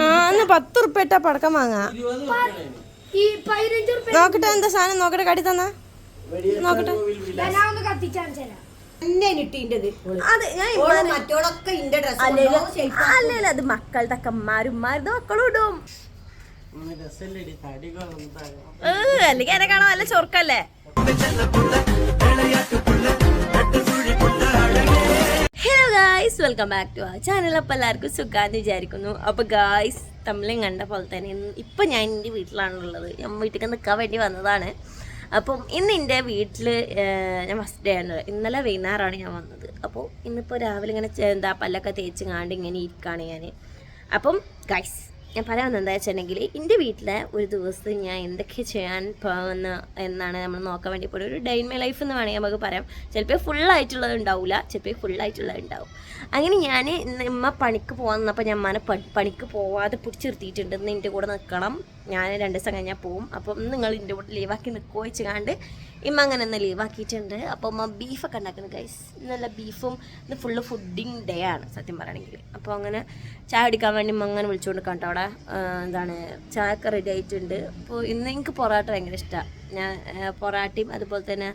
ആ എന്നാ പത്ത് ഉറുപ്പ ഇട്ടാ പടക്കം വാങ്ങാ. നോക്കട്ടെ എന്താ സാധനം? നോക്കട്ടെ കടി തന്നാ. നോക്കട്ടെ. അല്ലല്ല അത് മക്കളുടെ അക്കന്മാരുമാരുടെ മക്കളും ഇടും. ഏ, അല്ലെങ്കിൽ എന്നെ കാണാൻ നല്ല ചൊറുക്കല്ലേ hello guys welcome back to ആ ചാനൽ അപ്പോൾ എല്ലാവർക്കും സുഖാന്ന് വിചാരിക്കുന്നു. അപ്പോൾ ഗായ്സ് തമ്മിലും കണ്ട പോലെ തന്നെ ഇപ്പം ഞാൻ എന്റെ വീട്ടിലാണുള്ളത്. ഞാൻ വീട്ടിലേക്ക് നിൽക്കാൻ വേണ്ടി വന്നതാണ്. അപ്പം ഇന്ന് എന്റെ വീട്ടിൽ ഞാൻ ഫസ്റ്റ് ഡേ ആണ്. ഇന്നലെ വൈകുന്നേരമാണ് ഞാൻ വന്നത്. അപ്പോൾ ഇന്നിപ്പോൾ രാവിലെ ഇങ്ങനെ എന്താ പല്ലൊക്കെ തേച്ച് കാണ്ട് ഇങ്ങനെ ഇരിക്കുകയാണ് ഞാൻ അപ്പം ഗൈസ് ഞാൻ പറയാൻ എന്താ വെച്ചിട്ടുണ്ടെങ്കിൽ എന്റെ വീട്ടിൽ ഒരു ദിവസം ഞാൻ എന്തൊക്കെ ചെയ്യാൻ പോകുന്ന എന്നാണ് നമ്മൾ നോക്കാൻ വേണ്ടി പോയത് ഒരു ഡൈൻ മൈ ലൈഫ് എന്ന് വേണമെങ്കിൽ നമുക്ക് പറയാം. ചിലപ്പോൾ ഫുള്ളായിട്ടുള്ളത് ഉണ്ടാവില്ല ചിലപ്പോൾ ഫുള്ളായിട്ടുള്ളത് ഉണ്ടാവും. അങ്ങനെ ഞാൻ ഇന്ന് ഉമ്മ പണിക്ക് പോകാൻ നിന്നപ്പോൾ ഞാൻ ഉമ്മാനെ പണിക്ക് പോവാതെ പിടിച്ചിരുത്തിയിട്ടുണ്ട്. ഇന്ന് എന്റെ കൂടെ നിൽക്കണം ഞാൻ രണ്ട് ദിവസം കഴിഞ്ഞാൽ പോവും. അപ്പം നിങ്ങൾ എന്റെ കൂടെ ലീവാക്കി നിൽക്കുമോ വെച്ചുകാണ്ട് ഇമ്മ അങ്ങനെ ഒന്ന് ലീവാക്കിയിട്ടുണ്ട് അപ്പോൾ ഉമ്മ ബീഫൊക്കെ ഉണ്ടാക്കുന്നത് ഗൈസ് നല്ല ബീഫും ഇത് ഫുള്ള് ഫുഡിങ് ഡേ ആണ് സത്യം പറയുകയാണെങ്കിൽ അപ്പോൾ അങ്ങനെ ചായ അടിക്കാൻ വേണ്ടി ഉമ്മ അങ്ങനെ വിളിച്ചുകൊണ്ട് കണ്ടോ അവിടെ. എന്താണ് ചായയൊക്കെ റെഡി ആയിട്ടുണ്ട്. അപ്പോൾ ഇന്ന് എനിക്ക് പൊറാട്ട ഭയങ്കര ഇഷ്ടമാണ് ഞാൻ പൊറാട്ടയും അതുപോലെ തന്നെ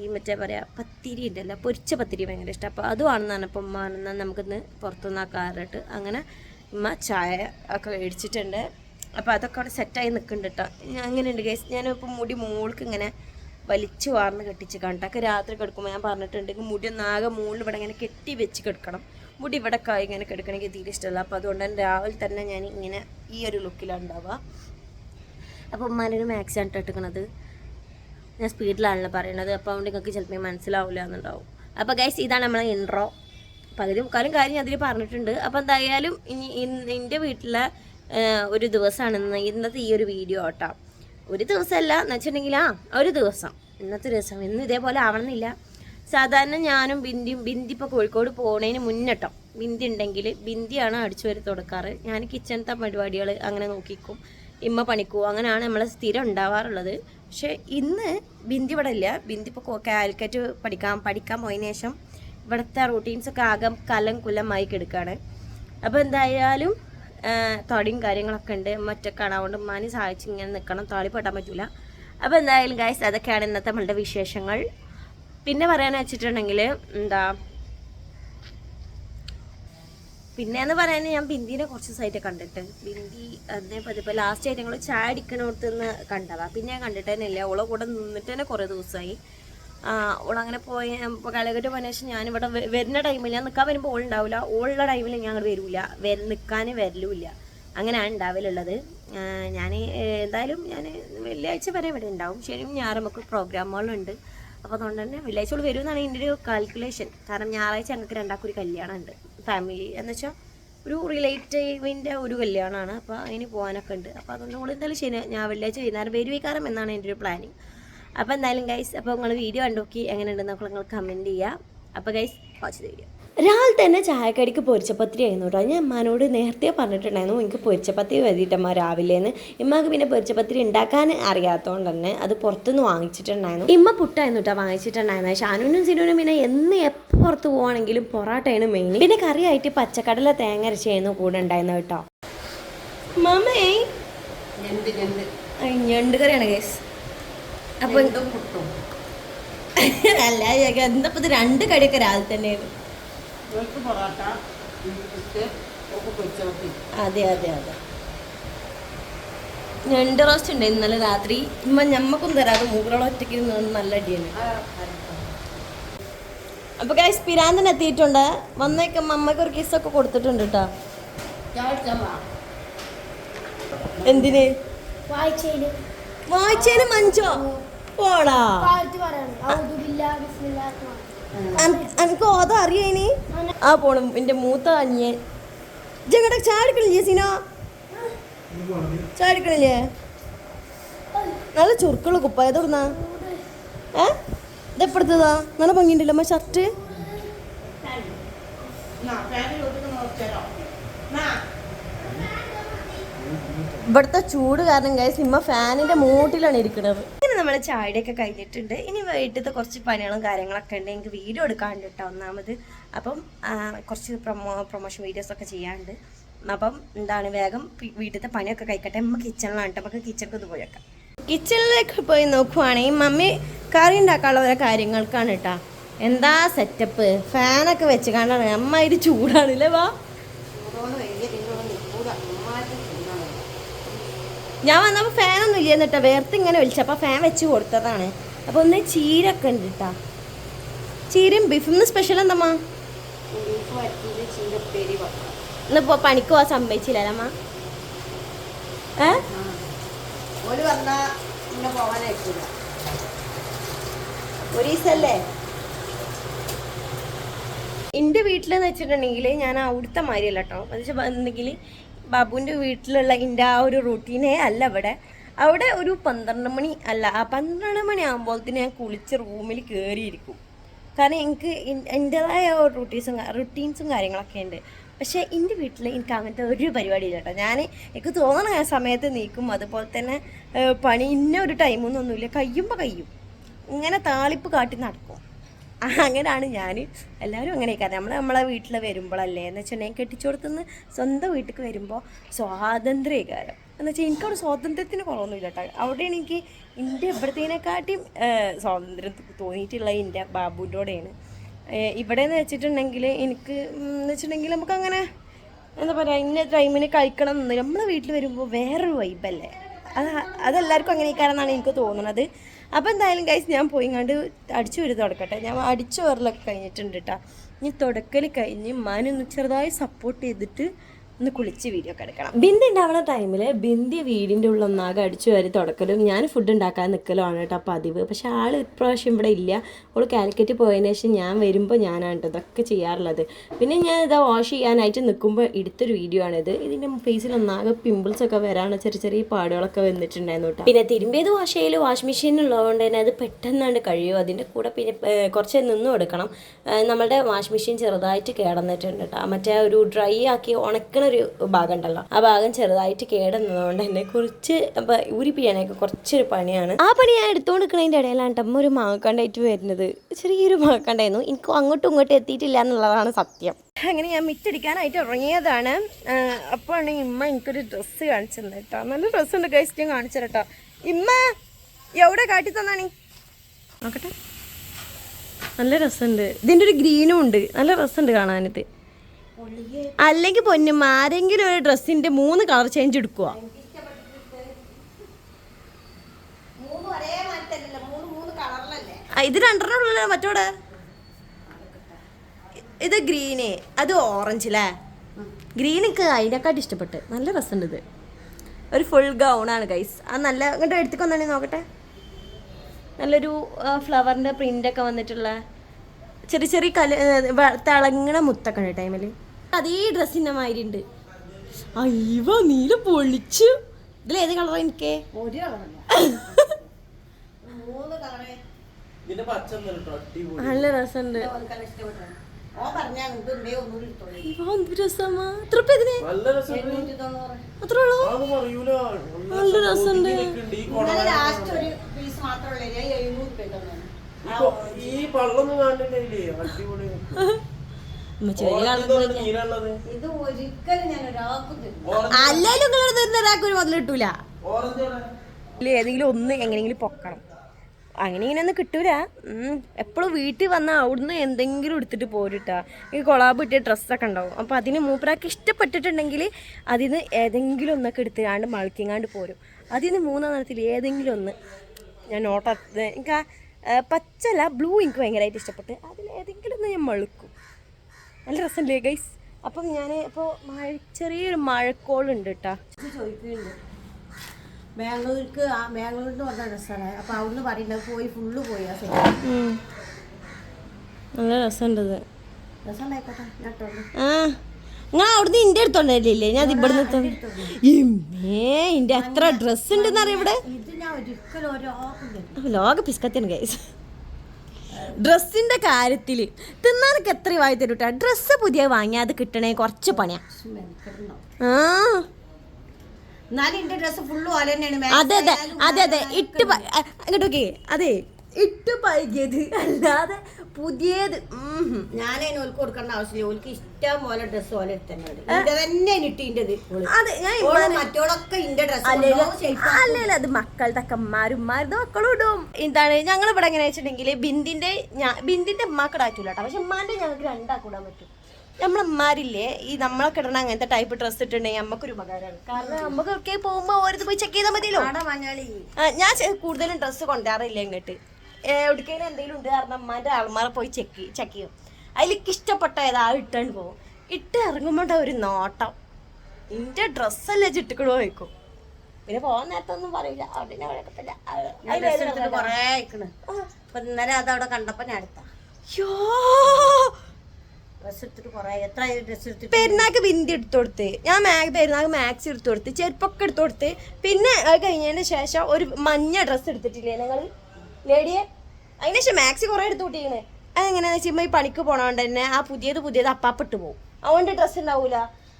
ഈ മറ്റേ പറയാ പത്തിരി ഉണ്ടല്ലോ പൊരിച്ച പത്തിരി ഭയങ്കര ഇഷ്ടം. അപ്പോൾ അതുമാണെന്നാണ് അപ്പോൾ ഉമ്മ നമുക്കിന്ന് പുറത്തുനിന്ന് ആക്കാറിട്ട് അങ്ങനെ ഉമ്മ ചായ ഒക്കെ മേടിച്ചിട്ടുണ്ട്. അപ്പോൾ അതൊക്കെ അവിടെ സെറ്റായി നിൽക്കുന്നുണ്ട് കേട്ടോ അങ്ങനെയുണ്ട് ഗൈസ് ഞാനിപ്പോൾ മുടി മോൾക്ക് ഇങ്ങനെ വലിച്ചു വാർന്ന് കെട്ടിച്ച് കണ്ടൊക്കെ രാത്രി കിടക്കുമ്പോൾ ഞാൻ പറഞ്ഞിട്ടുണ്ടെങ്കിൽ മുടി ഒന്നാകെ മുകളിൽ ഇവിടെ ഇങ്ങനെ കെട്ടി വെച്ച് കിടക്കണം. മുടി ഇവിടെ കായി ഇങ്ങനെ കിടക്കണമെങ്കിൽ തീരെ ഇഷ്ടമല്ല അപ്പോൾ അതുകൊണ്ട് തന്നെ രാവിലെ തന്നെ ഞാൻ ഇങ്ങനെ ഈ ഒരു ലുക്കിലാണ് ഉണ്ടാവുക അപ്പോൾ ഉമ്മാനൊരു മാക്സ് ആണ് ഇട്ടിരിക്കണത് ഞാൻ സ്പീഡിലാണല്ലോ പറയണത്. അപ്പോൾ അതുകൊണ്ട് നിങ്ങൾക്ക് ചിലപ്പോൾ മനസ്സിലാവില്ല എന്നുണ്ടാവും. അപ്പോൾ ഗൈസ് ഇതാണ് നമ്മളെ ഇൻട്രോ പകുതി മുക്കാലും കാര്യം അതിൽ പറഞ്ഞിട്ടുണ്ട്. അപ്പോൾ എന്തായാലും ഇനി എന്റെ വീട്ടിലെ ഒരു ദിവസമാണ് ഇന്ന് ഇന്നത്തെ ഈ ഒരു വീഡിയോ കേട്ടോ ഒരു ദിവസമല്ല എന്ന് വെച്ചിട്ടുണ്ടെങ്കിൽ ആ ഒരു ദിവസം. ഇന്നത്തെ ദിവസം. ഇന്ന് ഇതേപോലെ ആവണമെന്നില്ല. സാധാരണ ഞാനും ബിന്ദിയും ബിന്ദി ഇപ്പോൾ കോഴിക്കോട് പോണതിന് മുന്നട്ടോ. ബിന്ദി ഉണ്ടെങ്കിൽ ബിന്ദിയാണ് അടിച്ചു വരി തുടക്കാറ്. ഞാൻ കിച്ചണത്തെ പരിപാടികൾ അങ്ങനെ നോക്കിക്കും. ഇമ്മ പണിക്കും അങ്ങനെയാണ് നമ്മളെ സ്ഥിരം ഉണ്ടാവാറുള്ളത്. പക്ഷേ ഇന്ന് ബിന്ദി ഇവിടെ ഇല്ല. ബിന്ദി ഇപ്പോൾ കാലിക്കറ്റ് പഠിക്കാൻ പഠിക്കാൻ പോയതിന് ശേഷം ഇവിടുത്തെ റൂട്ടീൻസൊക്കെ ആകെ കലം കുലമായി കിടക്കുകയാണ് അപ്പോൾ എന്തായാലും തൊടിയും കാര്യങ്ങളൊക്കെ ഉണ്ട്. മറ്റൊക്കെ അതുകൊണ്ട് ഉമ്മാനി സഹായിച്ച് ഇങ്ങനെ നിൽക്കണം താളി പെട്ടാൻ പറ്റൂല. അപ്പോൾ എന്തായാലും ഗൈസ് അതൊക്കെയാണ് ഇന്നത്തെ നമ്മളുടെ വിശേഷങ്ങൾ. പിന്നെ പറയാൻ വെച്ചിട്ടുണ്ടെങ്കിൽ എന്താ പിന്നെ എന്ന് പറയാൻ ഞാൻ ബിന്ദിനെ കുറച്ച് സൈറ്റ് കണ്ടിട്ട്. ബിന്ദി അതിനെ പതിപ്പോൾ ലാസ്റ്റ് ആയിട്ട് ഞങ്ങൾ ചായ അടിക്കണോടത്ത് നിന്ന് കണ്ടതാ. പിന്നെ ഞാൻ കണ്ടിട്ട് തന്നെ ഇല്ല ഓളെ കൂടെ നിന്നിട്ട് തന്നെ കുറേ ദിവസമായി. ഓളങ്ങനെ പോയ കാലഘട്ടം പോയതിനു ശേഷം ഞാനിവിടെ വരുന്ന ടൈമിൽ ഞാൻ നിൽക്കാൻ വരുമ്പോൾ ഓൾ ഉണ്ടാവില്ല ഓളുള്ള ടൈമിൽ ഞാൻ അങ്ങോട്ട് വരില്ല വര നിൽക്കാൻ വരലുമില്ല അങ്ങനെയാണ് ഉണ്ടാവലുള്ളത്. ഞാൻ എന്തായാലും ഞാൻ വെള്ളിയാഴ്ച വരെ ഇവിടെ ഉണ്ടാവും. ശരിക്കും ഞായറും നമുക്ക് പ്രോഗ്രാമുകളുണ്ട് അപ്പോൾ അതുകൊണ്ട് തന്നെ വെള്ളിയാഴ്ച ഓൾ വരുമെന്നാണ് എന്റെ ഒരു കാൽക്കുലേഷൻ കാരണം ഞായറാഴ്ച ഞങ്ങൾക്ക് രണ്ടാൾക്കും ഒരു കല്യാണം ഉണ്ട്. ഫാമിലി എന്ന് വെച്ചാൽ ഒരു റിലേറ്റീവിന്റെ ഒരു കല്യാണമാണ് അപ്പോൾ അതിന് പോകാനൊക്കെ ഉണ്ട്. അപ്പോൾ അതുകൊണ്ട് നമ്മൾ എന്തായാലും ശനി ഞാൻ വെള്ളിയാഴ്ച വൈകുന്നേരം വരുവിക്കാരം എന്നാണ് എന്റെ ഒരു പ്ലാനിങ് അപ്പോൾ എന്തായാലും ഗൈസ് അപ്പോൾ നിങ്ങൾ വീഡിയോ കണ്ടോക്കി എങ്ങനെയുണ്ടെന്ന് നമുക്ക് നിങ്ങൾ കമന്റ് ചെയ്യുക അപ്പോൾ ഗൈസ് വാച്ച് വീഡിയോ രാവിലെ തന്നെ ചായക്കടിക്ക് പൊരിച്ചപ്പത്തിരി ആയിരുന്നു കേട്ടോ. ഞാൻ അമ്മാനോട് നേരത്തെ പറഞ്ഞിട്ടുണ്ടായിരുന്നു എനിക്ക് പൊരിച്ചപ്പത്തിരി വരിയിട്ടമ്മ രാവിലെന്ന്. ഇമ്മക്ക് പിന്നെ പൊരിച്ചപ്പത്തിരി ഉണ്ടാക്കാൻ അറിയാത്തതുകൊണ്ട് തന്നെ അത് പുറത്തുനിന്ന് വാങ്ങിച്ചിട്ടുണ്ടായിരുന്നു. ഇമ്മ പുട്ടായിരുന്നു കേട്ടോ വാങ്ങിച്ചിട്ടുണ്ടായിരുന്നത്. ഷാനുവിനും സിനുനും പിന്നെ എന്ന് എപ്പോൾ പുറത്ത് പോവാണെങ്കിലും പൊറോട്ടയാണ് മെയിൻ പിന്നെ കറിയായിട്ട് പച്ചക്കടല തേങ്ങ അരച്ചായിരുന്നു കൂടെ ഉണ്ടായിരുന്നു കേട്ടോ. മമ്മേ ഞണ്ട് കറിയാണ് ഗൈസ് അപ്പൊ അല്ല എന്താ ഇത് രണ്ട് കടിയൊക്കെ രാവിലെ തന്നെയാണ്. ഇവർക്ക് പൊറോട്ട പുട്ട് ഒക്കെ പൊരിച്ചവത്തി അതെ അതെ അതെ. രണ്ട് റോസ്റ്റ് ഉണ്ട് ഇന്നലെ രാത്രി. ഇമ്മ ഞമ്മക്കും തരാതെ മൂകളോളം ഒറ്റയ്ക്ക് നല്ല അടിയാണ്. അപ്പൊ ഗൈസ് പിരാന്തൻ എത്തിയിട്ടുണ്ട്. വന്നേക്ക് അമ്മയ്ക്ക് ഒരു കിസ് ഒക്കെ കൊടുത്തിട്ടുണ്ട് കേട്ടോ. എന്തിന്? വായിച്ചേന്. വായിച്ചേന് മഞ്ചോ പോടാ എനിക്ക് ഓതോ അറിയേനി? ആ പോണം എന്റെ മൂത്ത അനിയൻ. ജങ്ങടെ ചാടിക്കണില്ലേ സീന? ചാടിക്കണില്ലേ നല്ല ചുരുക്കുള്ള കുപ്പായ തുറന്നാ ഏ? ഇതെപ്പെടുത്തതാ നല്ല ഭംഗിയുണ്ടല്ലോ അമ്മ ഷർട്ട് ഇവിടുത്തെ ചൂട് കാരണം ഗൈസ് ഇമ്മ ഫാനിന്റെ മൂട്ടിലാണ് ഇരിക്കുന്നത് നമ്മൾ ചായയുടെയൊക്കെ കഴിഞ്ഞിട്ടുണ്ട്. ഇനി വീട്ടിലത്തെ കുറച്ച് പണികളും കാര്യങ്ങളൊക്കെ ഉണ്ട്. എനിക്ക് വീഡിയോ എടുക്കാണ്ട് കേട്ടോ ഒന്നാമത്. അപ്പം കുറച്ച് പ്രൊമോ പ്രൊമോഷൻ വീഡിയോസ് ഒക്കെ ചെയ്യാനുണ്ട്. അപ്പം എന്താണ് വേഗം വീട്ടിലത്തെ പണിയൊക്കെ കഴിക്കട്ടെ. നമ്മൾ കിച്ചണിലാണ് കേട്ടോ. നമുക്ക് കിച്ചണിൽ ഒന്ന് പോയേക്കാം കിച്ചണിലേക്ക് പോയി നോക്കുവാണെങ്കിൽ മമ്മി കറി ഉണ്ടാക്കാനുള്ള ഓരോ കാര്യങ്ങൾക്കാണ് കേട്ടോ. എന്താ സെറ്റപ്പ് ഫാനൊക്കെ വെച്ച് കാണാൻ അമ്മ ഇത് ചൂടാണല്ലേ വാ. ഞാൻ വന്നപ്പോൾ ഫാനൊന്നും ഇല്ല എന്നിട്ടാ വേർത്ത് ഇങ്ങനെ വിളിച്ചപ്പോൾ ഫാൻ വെച്ച് കൊടുത്തതാണ്. അപ്പോൾ ഒന്ന് ചീരൊക്കെ ഉണ്ട് കേട്ടാ ചീരയും ബീഫും സ്പെഷ്യൽ എന്താ ഇന്നിപ്പോ പണിക്ക് പോകാൻ സമ്മതിച്ചില്ല പോകാനായിട്ടില്ല ഒരു വീട്ടിലെന്ന് വെച്ചിട്ടുണ്ടെങ്കിൽ ഞാൻ അവിടുത്തെ മാതിരിയല്ല കേട്ടോ എന്ന് വെച്ചാൽ ബാബുവിന്റെ വീട്ടിലുള്ള എന്റെ ആ ഒരു റൂട്ടീനേ അല്ല അവിടെ. അവിടെ ഒരു പന്ത്രണ്ട് മണി അല്ല ആ പന്ത്രണ്ട് മണി ആകുമ്പോഴത്തേന് ഞാൻ കുളിച്ച് റൂമിൽ കയറിയിരിക്കും കാരണം എനിക്ക് എന്റെതായ റൂട്ടീൻസും റുട്ടീൻസും കാര്യങ്ങളൊക്കെ ഉണ്ട്. പക്ഷേ എന്റെ വീട്ടിൽ എനിക്ക് അങ്ങനത്തെ ഒരു പരിപാടിയില്ല കേട്ടോ. ഞാൻ എനിക്ക് തോന്നണ സമയത്ത് നീക്കും അതുപോലെ തന്നെ പണി ഇന്ന ഒരു ടൈമൊന്നും ഒന്നുമില്ല. കയ്യുമ്പോൾ കയ്യും. ഇങ്ങനെ താളിപ്പ് കാട്ടി നടക്കും. അങ്ങനെയാണ് ഞാൻ എല്ലാവരും അങ്ങനെയൊക്കെ നമ്മൾ നമ്മളെ വീട്ടിൽ വരുമ്പോഴല്ലേ എന്ന് വെച്ചിട്ടുണ്ടെങ്കിൽ കെട്ടിച്ചോടത്തുനിന്ന് സ്വന്തം വീട്ടിൽ വരുമ്പോൾ സ്വാതന്ത്ര്യകാരം എന്ന് വെച്ചാൽ എനിക്കവിടെ സ്വാതന്ത്ര്യത്തിന് കുറവൊന്നുമില്ല കേട്ടോ അവിടെ എനിക്ക് എന്റെ ഇവിടത്തേനെക്കാട്ടിയും സ്വാതന്ത്ര്യം തോന്നിയിട്ടുള്ള എന്റെ ബാബുവിന്റെ കൂടെയാണ് ഇവിടെ എന്ന് വെച്ചിട്ടുണ്ടെങ്കിൽ എനിക്ക് എന്ന് വെച്ചിട്ടുണ്ടെങ്കിൽ നമുക്കങ്ങനെ എന്താ പറയുക ഇന്ന ടൈമിന് കഴിക്കണം എന്ന് നമ്മളെ വീട്ടിൽ വരുമ്പോൾ വേറൊരു വൈബല്ലേ അത് അതെല്ലാവർക്കും അങ്ങനെ എന്നാണ് എനിക്ക് തോന്നുന്നത്. അപ്പോൾ എന്തായാലും ഗൈസ് ഞാൻ പോയി കണ്ട് അടിച്ചു വരി തുടക്കട്ടെ. ഞാൻ അടിച്ചു വരലൊക്കെ കഴിഞ്ഞിട്ടുണ്ട് കേട്ടോ ഇനി തുടക്കൽ കഴിഞ്ഞ് മാനൊന്ന് ചെറുതായി സപ്പോർട്ട് ചെയ്തിട്ട് ഒന്ന് കുളിച്ച് വീഡിയോ ഒക്കെ എടുക്കണം. ബിന്ദി ഉണ്ടാവുന്ന ടൈമിൽ ബിന്ദി വീടിന്റെ ഉള്ളിൽ ഒന്നാകെ അടിച്ചു വരി തുടക്കലും. ഞാൻ ഫുഡ് ഉണ്ടാക്കാൻ നിൽക്കലുമാണ് കേട്ടോ പതിവ്. പക്ഷേ ആൾ ഇപ്രാവശ്യം ഇവിടെ ഇല്ല. അവൾ കാലിക്കറ്റ് പോയതിന് ശേഷം ഞാൻ വരുമ്പോൾ ഞാനാണ് കേട്ടോ ഇതൊക്കെ ചെയ്യാറുള്ളത്. പിന്നെ ഞാൻ ഇതാ വാഷ് ചെയ്യാനായിട്ട് നിൽക്കുമ്പോൾ എടുത്തൊരു വീഡിയോ ആണിത്. ഇതിന്റെ ഫേസിൽ ഒന്നാകെ പിമ്പിൾസ് ഒക്കെ വരാനുള്ള ചെറിയ ചെറിയ പാടുകളൊക്കെ വന്നിട്ടുണ്ടായിരുന്നു കേട്ടോ പിന്നെ തിരുമ്പിയത് വാഷ് ചെയ്യൽ വാഷ് മെഷീൻ ഉള്ളതുകൊണ്ട് തന്നെ അത് പെട്ടെന്നാണ്ട് കഴിയും. അതിന്റെ കൂടെ പിന്നെ കുറച്ച് നിന്നും എടുക്കണം. നമ്മളുടെ വാഷ് മെഷീൻ ചെറുതായിട്ട് കേടന്നിട്ടുണ്ട് കേട്ടോ മറ്റേ ഒരു ഡ്രൈ ആക്കി ഉണക്കണ ഒരു ഭാഗം ഉണ്ടല്ലോ ആ ഭാഗം ചെറുതായിട്ട് കേടുന്നതുകൊണ്ട് തന്നെ കുറച്ച് അപ്പം ഊരിപ്പിക്കാനൊക്കെ കുറച്ചൊരു പണിയാണ്. ആ പണി ഞാൻ എടുത്തുകൊണ്ട് ഇടയിലാണ് ടമ്മ ഒരു മാക്കണ്ടായിട്ട് വരുന്നത്. ചെറിയൊരു മാക്കണ്ടായിരുന്നു എനിക്ക് അങ്ങോട്ടും ഇങ്ങോട്ടും എത്തിയിട്ടില്ല എന്നുള്ളതാണ് സത്യം. അങ്ങനെ ഞാൻ മിറ്റടിക്കാനായിട്ട് ഇറങ്ങിയതാണ്. അപ്പോഴാണ് ഇമ്മ എനിക്കൊരു ഡ്രസ്സ് കാണിച്ചു തന്നെ കേട്ടോ. നല്ല ഡ്രസ്സ് ഉണ്ട് കഴിച്ചിട്ട് ഞാൻ കാണിച്ചു കേട്ടോ ഇമ്മ എവിടെ കാട്ടി തന്നാണി? നോക്കട്ടെ. നല്ല രസമുണ്ട്. ഇതിന്റെ ഒരു ഗ്രീനും ഉണ്ട്. നല്ല രസമുണ്ട് കാണാനിത് അല്ലെങ്കിൽ പൊന്നും ആരെങ്കിലും ഒരു ഡ്രസ്സിന്റെ മൂന്ന് കളർ ചേഞ്ച് എടുക്കുക ഇത് രണ്ടെണ്ണം മറ്റോടെ? ഇത് ഗ്രീന് അത് ഓറഞ്ച് അല്ലേ ഗ്രീനൊക്കെ അതിനെക്കാട്ടും ഇഷ്ടപ്പെട്ട്. നല്ല രസമുണ്ട് ഇത്. ഒരു ഫുൾ ഗൗണാണ് ഗൈസ് ആ നല്ല ഇങ്ങോട്ട് എടുത്തിക്കൊന്നാണെ നോക്കട്ടെ. നല്ലൊരു ഫ്ലവറിന്റെ പ്രിന്റൊക്കെ വന്നിട്ടുള്ള ചെറിയ ചെറിയ കല തിളങ്ങണ മുത്തൊക്കെ ഉണ്ട് ടൈമിൽ അതേ ഡ്രസ്സിന്റെ മാതിരി ഉണ്ട് അയ്യവ നീല പൊളിച്ചു. ഇതിൽ ഏത് എനിക്ക്? കളറേ അടിപൊളി. നല്ല രസമുണ്ട് അയ്യോ, നല്ല രസമുണ്ട്. ഈ പള്ളൊന്നും കാണുന്നില്ലേ അടിപൊളി. അല്ലേലും നിങ്ങളുടെ തരുന്ന ഒരാൾക്ക് ഒരു? ഇതിൽ ഏതെങ്കിലും ഒന്ന് എങ്ങനെയെങ്കിലും പൊക്കണം. അങ്ങനെ ഇങ്ങനെ ഒന്നും കിട്ടൂല. എപ്പോഴും വീട്ടിൽ വന്നാൽ അവിടുന്ന് എന്തെങ്കിലും എടുത്തിട്ട് പോരിട്ടാ. ഈ കൊളാബ് ഇട്ടിയ ഡ്രസ്സൊക്കെ ഉണ്ടാവും. അപ്പോൾ അതിന് മൂപ്പരാക്ക് ഇഷ്ടപ്പെട്ടിട്ടുണ്ടെങ്കിൽ അതിന് ഏതെങ്കിലും ഒന്നൊക്കെ എടുത്തുകാണ്ട് മളക്കിങ്ങാണ്ട് പോരും. അതിന് മൂന്നാം നിറത്തിൽ ഏതെങ്കിലും ഒന്ന് ഞാൻ നോട്ട എനിക്ക് പച്ചല്ല ബ്ലൂ എനിക്ക് ഭയങ്കരമായിട്ട് ഇഷ്ടപ്പെട്ട്. അതിൽ ഏതെങ്കിലും ഒന്ന് ഞാൻ മളുക്കും നല്ല രസമല്ലേ ഗൈസ് അപ്പം ഞാൻ ഇപ്പോൾ മഴ ചെറിയൊരു മഴക്കോളുണ്ട് കേട്ടോ ചോദിക്കുന്നുണ്ട്. ബാംഗ്ലൂർക്ക് ആ ബാംഗ്ലൂരിൽ നിന്ന് പറഞ്ഞ ഡ്രസ്സാണ് അപ്പൊ അവിടുന്ന് പറയുന്നത് പോയി ഫുള്ള് പോയി ആ നല്ല രസമുണ്ട് ഇത് നിങ്ങൾ അവിടുന്ന് ഇന്റെ അടുത്തോണ്ടല്ലേ ഞാൻ ഇവിടുന്ന് ഇമ്മേ ഇന്റെ എത്ര ഡ്രസ് ഉണ്ടെന്ന് അറിയാം ഇവിടെ? ലോക പിസ്കത്തിന് ഗൈസ് ഡ്രസ്സിന്റെ കാര്യത്തിൽ തിന്നാനൊക്കെ എത്ര വായി തരൂട്ടാ ഡ്രസ്സ് പുതിയ വാങ്ങിയാൽ അത് കിട്ടണേ കുറച്ച് പണിയാ. ആ. അതെ അതെ അതെ അതെ. ഇട്ട് പ- അ, അങ്ങോട്ട് നോക്കിയേ. അതെ ഇട്ട് പഴകിയത്. അല്ലാതെ പുതിയത്. ഞാനതിന് ഓൾക്ക് കൊടുക്കേണ്ട ആവശ്യമില്ല. ഓൽക്ക് ഇഷ്ടം പോലെ ഡ്രസ്സ് പോലെ തന്നെ ഇട്ടിന്റെത് അതെ ഞാൻ മറ്റോടൊക്കെ ഇന്റെ ഡ്രസ്സ് അല്ലല്ല അത് മക്കളുടെ അക്കന്മാരും ഉമ്മാരുടെ മക്കളും ഇടും. എന്താണ് ഞങ്ങൾ ഇവിടെ എങ്ങനെ വെച്ചിട്ടുണ്ടെങ്കിൽ ബിന്ദിന്റെ ബിന്ദിന്റെ ഉമ്മാക്ക് ഇടാറ്റൂല കേട്ടോ പക്ഷെ ഉമ്മാന്റെ ഞങ്ങൾക്ക് രണ്ടാക്കൂടാൻ പറ്റും. നമ്മളമ്മാരില്ലേ ഈ നമ്മളെ കിടന്ന അങ്ങനത്തെ ടൈപ്പ് ഡ്രസ്സ് ഇട്ടുണ്ടെങ്കിൽ നമുക്കൊരു ഉപകാരമാണ് കാരണം നമുക്ക് ഒക്കെ പോകുമ്പോൾ ഓരത് പോയി ചെക്ക് ചെയ്താൽ മതിയല്ലോ. ഞാൻ കൂടുതലും ഡ്രസ്സ് കൊണ്ടുവരാറില്ല ഇങ്ങോട്ട്. എവിടേക്കെങ്കിലും എന്തെങ്കിലും ഉണ്ട് കാരണം അമ്മാന്റെ ആൾമാരെ പോയി ചെക്ക് ചെക്ക് ചെയ്യും. അതിലേക്ക് ഇഷ്ടപ്പെട്ട ഏതാ ഇട്ടാണ് പോകും ഇട്ട് ഇറങ്ങുമ്പോൾ ഒരു നോട്ടം. എന്റെ ഡ്രസ്സല്ലേ ചിട്ടിക്കണോ വയ്ക്കും പിന്നെ പോകാൻ നേരത്തൊന്നും പറയില്ല. അവിടെ കൊറേ അയക്കണ്. അപ്പൊ ഇന്നലെ അതവിടെ അവിടെ കണ്ടപ്പോ ഞാൻ എടുത്ത. പെരുന്നാക്ക് ബിന്ദി എടുത്തു കൊടുത്ത്. ഞാൻ മാഗ് പെരുന്നാക്ക് മാക്സ് എടുത്തു കൊടുത്ത്. ചെരുപ്പൊക്കെ എടുത്തു കൊടുത്ത്. പിന്നെ അത് കഴിഞ്ഞതിന് ശേഷം ഒരു മഞ്ഞ ഡ്രസ്സ് എടുത്തിട്ടില്ലേ നിങ്ങൾ ലേഡിയെ? അതിന് ശേഷം മാക്സി കുറേ എടുത്തു കൂട്ടിയാണ് അതെങ്ങനെയാണെന്ന് വെച്ചാൽ ഈ പണിക്ക് പോണോണ്ട് തന്നെ ആ പുതിയത് പുതിയത് അപ്പാപ്പിട്ട് പോകും അതുകൊണ്ട് ഡ്രസ്സ് ഉണ്ടാവൂല.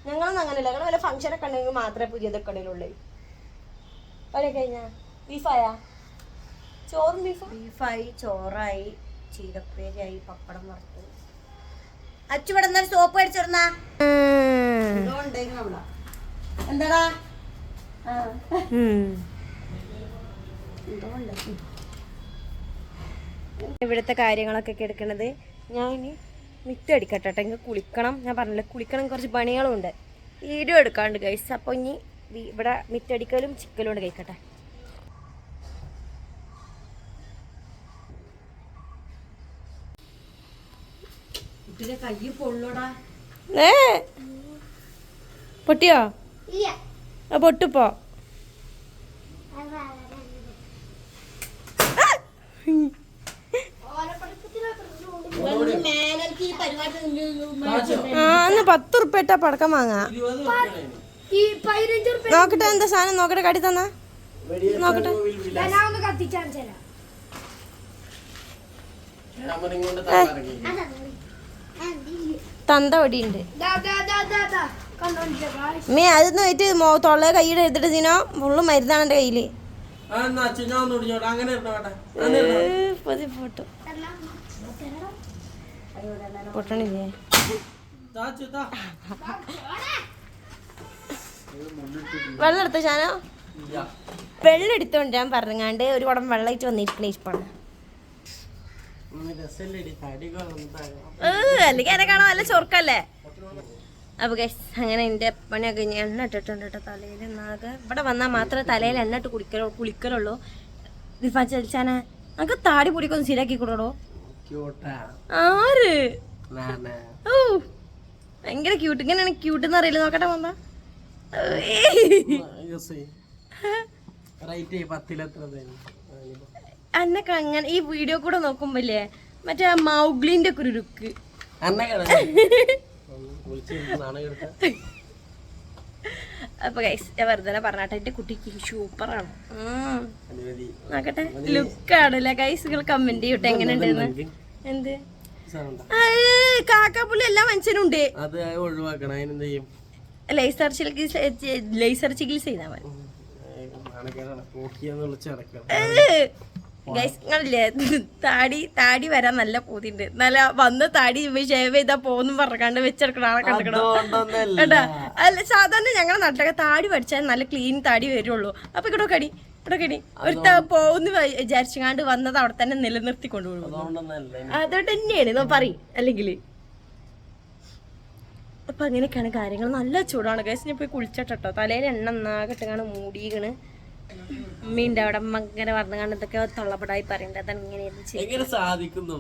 ഞങ്ങളൊന്നും അങ്ങനെയല്ല. ഞങ്ങൾ വല്ല ഫംഗ്ഷനൊക്കെ ഉണ്ടെങ്കിൽ മാത്രമേ പുതിയതൊക്കെ ഉള്ളൂ പണി കഴിഞ്ഞാ? ബീഫായാ ചോറും ബീഫും ബീഫായി ചോറായി ചീരപ്പേരിയായി പപ്പടം വറുത്തു. അച്ചു ഇവിടെ നിന്നൊരു സോപ്പ് അടിച്ചിരുന്ന എന്താടാ? എന്തോ ഉണ്ടായിരുന്നു ഇവിടുത്തെ കാര്യങ്ങളൊക്കെ എടുക്കണത്. ഞാൻ ഇനി മിറ്റം അടിക്കട്ടെ കേട്ടോ എനിക്ക് കുളിക്കണം. ഞാൻ പറഞ്ഞില്ല കുളിക്കണം കുറച്ച് പണികളുണ്ട്. വീഡിയോ എടുക്കാണ്ട് ഗൈസ് അപ്പോൾ ഇനി ഇവിടെ മിറ്റടിക്കലും ചിക്കലും ഉണ്ട് കഴിക്കട്ടെ. ഏ? പൊട്ടിയോ? ആ പൊട്ടിപ്പോ. മേലേക്ക് ഈ പരിപാടി ആ എന്നാ പത്ത് ഉറുപ്പ ഇട്ടാ പടക്കം വാങ്ങാം. നോക്കട്ടെ എന്താ സാധനം നോക്കട്ടെ കടി തന്നാ? നോക്കട്ടെ. തന്ത വടിയുണ്ട്. മേ അതൊന്നും വെച്ച് തൊള്ള കൈയുടെ എടുത്തിട്ട് സീനോ ഫുള്ള് മരുന്നാണ് എന്റെ കയ്യിൽ. അങ്ങനെ ഇരുന്നോ പൊട്ടണില്ലേ. വെള്ളം എടുത്തോ ഞാനോ ഇല്ല. വെള്ളം എടുത്തോണ്ട് ഞാൻ പറഞ്ഞാണ്ട് ഒരു കുടം വെള്ളമായിട്ട് വന്നിട്ടില്ല ഇഷ്ടമാണ്. അല്ലെങ്കിൽ എന്നെ കാണാൻ നല്ല ചൊറുക്കല്ലേ അപ്പൊ ഗൈസ് അങ്ങനെ എന്റെ പണിയൊക്കെ കഴിഞ്ഞ് എണ്ണ ഇട്ടിട്ടുണ്ട് കേട്ടോ തലയിൽ എന്നാകെ ഇവിടെ വന്നാൽ മാത്രമേ തലയിൽ എണ്ണ ഇട്ട് കുളിക്കലോ കുളിക്കലുള്ളൂ ദിൽഫാൻ ചലിച്ചാനെ നമുക്ക് താടി പൊടിക്കൊന്ന് ശരിയാക്കി കൊടുക്കണോ. ആര്. ഓ ഭയങ്കര ക്യൂട്ട് ഇങ്ങനെയാണ് ക്യൂട്ട് എന്ന് അറിയില്ല. നോക്കട്ടെ മമ്മ. അന്നൊക്കെ അങ്ങനെ ഈ വീഡിയോ കൂടെ നോക്കുമ്പോല്ലേ മറ്റേ മൗഗ്ലിന്റെ ഒക്കെ ഒരു ലുക്ക് അന്നെ കിടന്ന്. ഒന്ന് വിളിച്ച് നാണം കെടുത്താ. അപ്പൊ ഗൈസ് ഞാൻ വെറുതെ പറഞ്ഞാട്ടെ എന്റെ കുട്ടിക്ക് സൂപ്പറാണ്. നോക്കട്ടെ ലുക്കാണല്ലേ ഗൈസ് നിങ്ങൾ കമന്റ് ചെയ്യട്ടെ എങ്ങനെയുണ്ട് എന്ത്? കാക്കാപ്പുള്ളി എല്ലാ മനുഷ്യനുണ്ട് അത് ഒഴിവാക്കണം അതിനെന്ത് ചെയ്യും? ലേസർ ചികിത്സ ലേസർ ചികിത്സ ചെയ്താൽ മതി. ഗൈസ് നിങ്ങളില്ലേ താടി താടി വരാൻ നല്ല പൂതിണ്ട് നല്ല വന്ന താടി ഷേവ് ചെയ്താ പോന്നും പറഞ്ഞാണ്ട് വെച്ചെടുക്കണം ആളെ കേട്ടാ അല്ല സാധാരണ ഞങ്ങളെ നാട്ടിലൊക്കെ താടി പഠിച്ചാൽ നല്ല ക്ലീൻ താടി വരുള്ളൂ. അപ്പൊ ഇവിടെ കടി ഇവിടെ കടി ഒരു പോകുന്നു വിചാരിച്ചാണ്ട് വന്നത് അവിടെ തന്നെ നിലനിർത്തി കൊണ്ടുപോകും. അതോട്ട് തന്നെയാണ് പറ പറയും അല്ലെങ്കിൽ. അപ്പൊ അങ്ങനെയൊക്കെയാണ് കാര്യങ്ങൾ. നല്ല ചൂടാണ്. ഗൈസ് ഞാൻ പോയി കുളിച്ചിട്ടോ തലയിൽ എണ്ണ നാകെട്ടുകാണ് മൂടിയിക്കണ്. ഉമ്മയുണ്ട് അവിടെ അമ്മ ഇങ്ങനെ പറഞ്ഞു കണ്ടതൊക്കെ തൊള്ളപ്പെടായി പറയണ്ട. അതാണ്. സാധിക്കുന്നു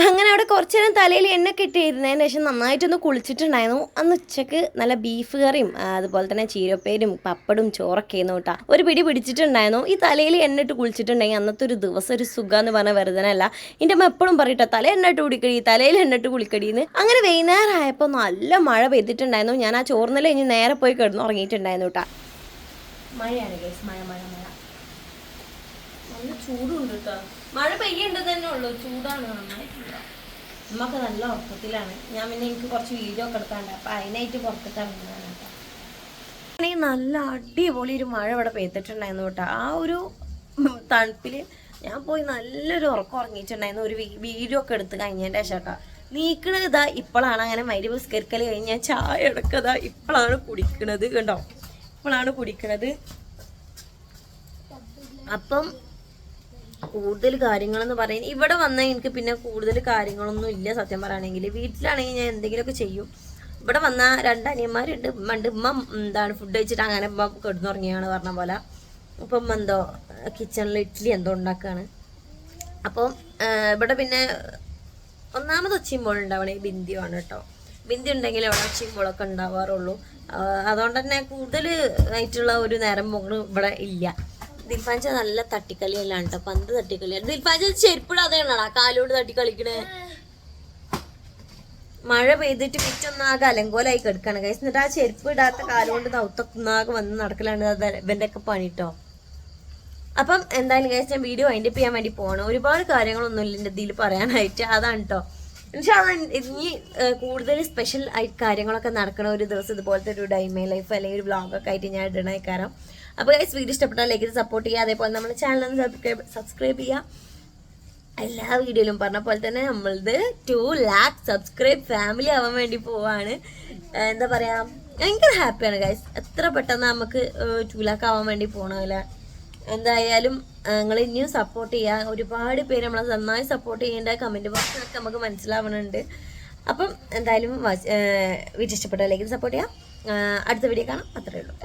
അങ്ങനെ അവിടെ കുറച്ചു നേരം തലയിൽ എണ്ണ കിട്ടിയിരുന്നതിന് ശേഷം നന്നായിട്ടൊന്ന് കുളിച്ചിട്ടുണ്ടായിരുന്നു. അന്ന് ഉച്ചയ്ക്ക് നല്ല ബീഫ് കറിയും അതുപോലെ തന്നെ ചീരപ്പേരും പപ്പടും ചോറൊക്കെ ആയിരുന്നു കേട്ടോ. ഒരു പിടി പിടിച്ചിട്ടുണ്ടായിരുന്നു. ഈ തലയിൽ എണ്ണ ഇട്ട് കുളിച്ചിട്ടുണ്ടെങ്കിൽ അന്നത്തെ ഒരു ദിവസം ഒരു സുഖം എന്ന് പറഞ്ഞ വെറുതെ അല്ല എന്റെ അമ്മ എപ്പോഴും പറയട്ടോ തല എണ്ണ ഇട്ട് കുടിക്കടി തലയിൽ എണ്ണ ഇട്ട് കുളിക്കടിന്ന്. അങ്ങനെ വൈകുന്നേരം ആയപ്പോൾ നല്ല മഴ പെയ്തിട്ടുണ്ടായിരുന്നു. ഞാൻ ആ ചോറിനെല്ലാം കഴിഞ്ഞ് നേരെ പോയി കിടന്ന് ഉറങ്ങിയിട്ടുണ്ടായിരുന്നു കേട്ടോ. മഴയാണ് ഗൈസ് മഴ മഴ മഴ. നല്ല ചൂടുണ്ട് കേട്ടോ മഴ പെയ്യുണ്ട് തന്നെ ഉള്ളൂ ചൂടാണ് നന്നായി നമ്മക്ക് നല്ല ഉറക്കത്തിലാണ്. ഞാൻ പിന്നെ എനിക്ക് കുറച്ച് വീഡിയോ ഒക്കെ എടുക്കാണ്ട് അപ്പൊ അതിനായിട്ട് കേട്ടോ. നല്ല അടിപൊളി ഒരു മഴ ഇവിടെ പെയ്തിട്ടുണ്ടായിരുന്നു കേട്ടോ. ആ ഒരു തണുപ്പിൽ ഞാൻ പോയി നല്ലൊരു ഉറക്കം ഉറങ്ങിയിട്ടുണ്ടായിരുന്നു. ഒരു വീഡിയോ ഒക്കെ എടുത്ത് കഴിഞ്ഞതിന്റെ ശേഷം കേട്ടോ. നീക്കണത് ഇതാ ഇപ്പോഴാണ്. അങ്ങനെ മരി പുസ്കരിക്കൽ കഴിഞ്ഞ് ഞാൻ ചായ എടുക്കതാ ഇപ്പോഴാണ് കുടിക്കണത് കണ്ടോ? ഇപ്പോഴാണ് കുടിക്കണത്. അപ്പം കൂടുതൽ കാര്യങ്ങളെന്ന് പറയുന്നത് ഇവിടെ വന്നാൽ എനിക്ക് പിന്നെ കൂടുതൽ കാര്യങ്ങളൊന്നും ഇല്ല സത്യം പറയുകയാണെങ്കിൽ. വീട്ടിലാണെങ്കിൽ ഞാൻ എന്തെങ്കിലുമൊക്കെ ചെയ്യും. ഇവിടെ വന്ന രണ്ട് അനിയന്മാരുണ്ട് ഉമ്മ എന്താണ് ഫുഡ് കഴിച്ചിട്ട് അങ്ങനെ ഉമ്മ കിടന്നുറങ്ങിയാണ് പറഞ്ഞ പോലെ. അപ്പം എന്തോ കിച്ചണിൽ ഇഡ്ഡലി എന്തോ ഉണ്ടാക്കുകയാണ്. അപ്പം ഇവിടെ പിന്നെ ഒന്നാമത് ഒച്ചിയുമ്പോൾ ഉണ്ടാവണേ ബിന്ദിയാണ് കേട്ടോ. ബിന്ദി ഉണ്ടെങ്കിൽ അവിടെ ഒച്ചിയുമ്പോഴൊക്കെ ഉണ്ടാവാറുള്ളൂ. അതുകൊണ്ട് തന്നെ കൂടുതൽ ആയിട്ടുള്ള ഒരു നേരം പോകണ് ഇവിടെ ഇല്ല. ദിൽഫാൻച നല്ല തട്ടിക്കളിയെല്ലാം കേട്ടോ പന്ത് തട്ടിക്കളിയാണ് ദിൽഫാൻച കാലോട് തട്ടിക്കളിക്കണേ? മഴ പെയ്തിട്ട് മിറ്റൊന്നാകെ അലങ്കോലായി കിടക്കാണ്. കൈസ് എന്നിട്ട് ആ ചെരുപ്പ് ഇടാത്ത കാലുകൊണ്ട് നൗത്തൊന്നാകെ വന്ന് നടക്കലാണ് അത് ഇവന്റെ ഒക്കെ പണിട്ടോ അപ്പം എന്തായാലും കൈസ് ഞാൻ വീഡിയോ വൈൻഡപ്പ് ചെയ്യാൻ വേണ്ടി പോകണം ഒരുപാട് കാര്യങ്ങളൊന്നും ഇല്ല എന്റെ ഇതിൽ പറയാനായിട്ട്. അതാണ് കേട്ടോ ഇനി കൂടുതൽ സ്പെഷ്യൽ ആയിട്ട് കാര്യങ്ങളൊക്കെ നടക്കണ ഒരു ദിവസം ഇതുപോലത്തെ ഒരു ഡൈമേ ലൈഫ് അല്ലെങ്കിൽ ഒരു വ്ളോഗൊക്കെ ആയിട്ട് ഞാൻ ഇടണ കാരണം അപ്പോൾ ഗൈസ് വീഡിയോ ഇഷ്ടപ്പെട്ടാൽ ലൈക്ക് സപ്പോർട്ട് ചെയ്യുക. അതേപോലെ നമ്മുടെ ചാനൽ ഒന്ന് സബ്സ്ക്രൈബ് സബ്സ്ക്രൈബ് ചെയ്യുക. എല്ലാ വീഡിയോയിലും പറഞ്ഞ പോലെ തന്നെ നമ്മളത് ടു ലാക്ക് സബ്സ്ക്രൈബ് ഫാമിലി ആവാൻ വേണ്ടി പോവാണ്. എന്താ പറയാ ഭയങ്കര ഹാപ്പിയാണ് ഗൈസ് എത്ര പെട്ടെന്ന് നമുക്ക് ടു ലാക്ക് ആവാൻ വേണ്ടി പോകണമല്ല എന്തായാലും നിങ്ങൾ ഇനിയും സപ്പോർട്ട് ചെയ്യുക ഒരുപാട് പേര് നമ്മളെ നന്നായി സപ്പോർട്ട് ചെയ്യേണ്ട. കമന്റ് ബോക്സിലൊക്കെ നമുക്ക് മനസ്സിലാവുന്നുണ്ട് അപ്പം എന്തായാലും ഇഷ്ടപ്പെട്ടാലേക്ക് സപ്പോർട്ട് ചെയ്യാം. അടുത്ത വീഡിയോ കാണാം. അത്രയേ ഉള്ളൂ.